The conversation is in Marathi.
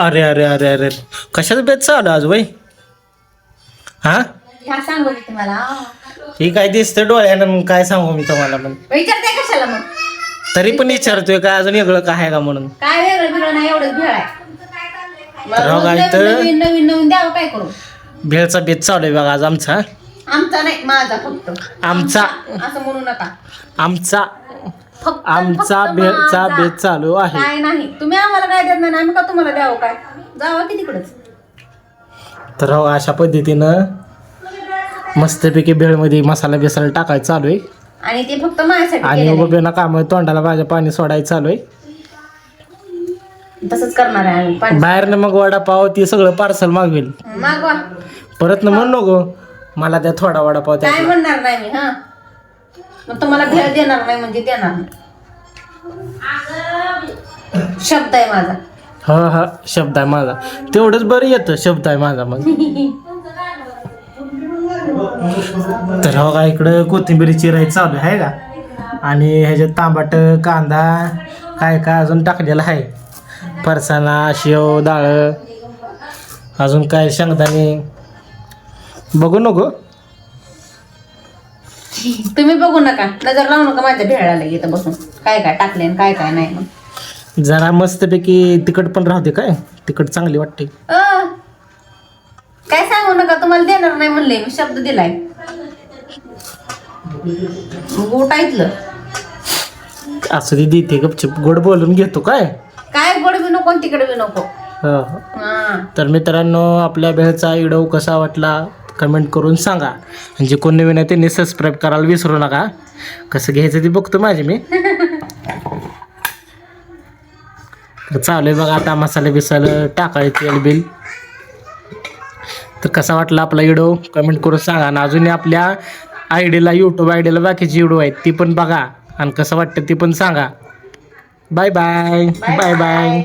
अरे अरे अरे अरे. कशाचं बेत चालू आज वय? हा? ह्या सांगू मी तुम्हाला ही काय दिसतं डोळ्यानं मग काय सांगू मी तुम्हाला पण. विचारते कशाला मग? तरी पण विचारतोय काय अजून वेगळं काय आहे का म्हणून? काय वेगळं नाही एवढंच भेळ आहे. तर हो नवीन नवीन नवीन द्यावं काय करू? भेळचा बेत चालू आहे बघा आज आमचा. आमचा नाही माझा फक्त. आमचा असं म्हणू नका. आमचा फक्त आमचा फक्त माझा. बेत चालू आहे. काय नाही. तुम्ही आम्हाला काय देत नाही आम्ही का तुम्हाला द्यावं काय? जावा की तिकडच. तर हो अशा पद्धतीनं मस्तपैकी भेळमध्ये मसाला बिसाला टाकायचं चालू आहे. आणि ते फक्त माझ्यासाठी आणि केलेलं उभं बिना काम तोंडाला माझ्या पाणी सोडायचं चालू आहे. आहे. तसंच करणार आहे आम्ही. पाणी बाहेरनं मग वडापाव ती सगळं पार्सल मागवेल. मागवा. परत न म्हणू नको. मला त्या थोडा वडापाव काय त्या म्हणणार नाही मी हा? मग तुम्हाला भेळ देणार नाही म्हणजे देणार नाही. शब्द आहे माझा. हा हा शब्द आहे माझा. तेवढंच बरं येतं शब्द आहे माझा मग. तर हो का इकडं कोथिंबीरीची चिराई चालू आहे का? आणि ह्याच्यात तांबाट कांदा काय काय अजून टाकलेलं आहे? फरसाणा शेव डाळ अजून काय शेंगदाणे. बघू नको. तुम्ही बघू नका. नजर लावू नका माझ्या भेळाला इथं बसून. काय काय टाकले आणि काय काय नाही मग. जरा मस्तपैकी तिखट पण राहते काय? तिखट चांगली वाटते. अ, काय सांगू नका तुम्हाला देणार नाही म्हणले मी शब्द दिलाय. गोट ऐकलं. असं ती देते गपचूप. गोड बोलून घेतो काय? काय गोड बी नको आणि तिकडे बी नको. हो. हा. तर मित्रांनो आपल्या भेळचा व्हिडिओ कसा वाटला? कमेंट करून सांगा. आणि जे कोण नवीन आहे त्यांनी सबस्क्राईब करायला विसरू नका. कसं घ्यायचं ते बघतो माझे मी. तर चालू आहे बघा आता मसाले बिसाले टाकायचे तेल बिल. तर कसा वाटला आपला व्हिडिओ कमेंट करून सांगा. आणि अजूनही आपल्या आय डीला यूट्यूब आय डीला बाकीची व्हिडिओ आहेत ती पण बघा. आणि कसं वाटतं ती पण सांगा. Bye bye bye bye